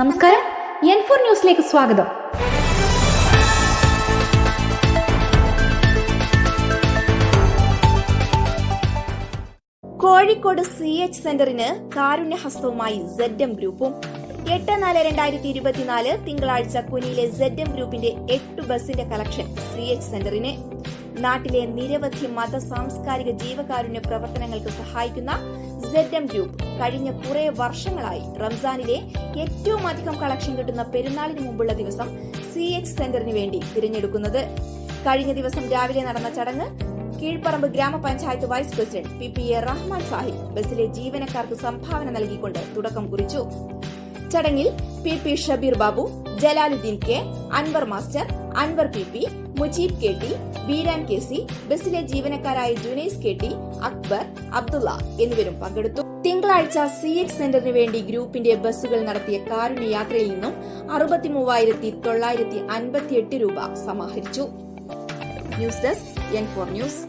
നമസ്കാരം. N four ന്യൂസിലേക്ക് സ്വാഗതം. കോഴിക്കോട് സി എച്ച് സെന്ററിന് കാരുണ്യഹസ്തവുമായി സെഡ് എം ഗ്രൂപ്പും. എട്ട് നാല് രണ്ടായിരത്തി ഇരുപത്തിനാല് തിങ്കളാഴ്ച കുനിയിലെ സെഡ് എം ഗ്രൂപ്പിന്റെ എട്ട് ബസിന്റെ കളക്ഷൻ സി എച്ച് സെന്ററിന്. നാട്ടിലെ നിരവധി മത സാംസ്കാരിക ജീവകാരുണ്യ പ്രവർത്തനങ്ങൾക്ക് സഹായിക്കുന്ന സെഡ് എം ഗ്രൂപ്പ് കഴിഞ്ഞ കുറെ വർഷങ്ങളായി റംസാനിലെ ഏറ്റവും അധികം കളക്ഷൻ കിട്ടുന്ന പെരുന്നാളിന് മുമ്പുള്ള ദിവസം സി എക്സ് സെന്ററിന് വേണ്ടി തിരഞ്ഞെടുക്കുന്നത്. കഴിഞ്ഞ ദിവസം രാവിലെ നടന്ന ചടങ്ങ് കീഴ്പറമ്പ് ഗ്രാമപഞ്ചായത്ത് vice president P P A Rahman Sahib ബസിലെ ജീവനക്കാർക്ക് സംഭാവന നൽകിക്കൊണ്ട് തുടക്കം കുറിച്ചു. ചടങ്ങിൽ P P Shabeer Babu Jalaluddin K Anwar master Anwar P P Mujeeb K T Beeran K C ബസിലെ ജീവനക്കാരായ ജുനൈസ് കെ ടി അക്ബർ അബ്ദുള്ള എന്നിവരും പങ്കെടുത്തു. തിങ്കളാഴ്ച സി എച്ച് സെന്ററിന് വേണ്ടി ഗ്രൂപ്പിന്റെ ബസ്സുകൾ നടത്തിയ കാരുണ്യ യാത്രയിൽ നിന്നും അറുപത്തി മൂവായിരത്തി തൊള്ളായിരത്തി അൻപത്തിയെട്ട് രൂപ സമാഹരിച്ചു. News desk N four news.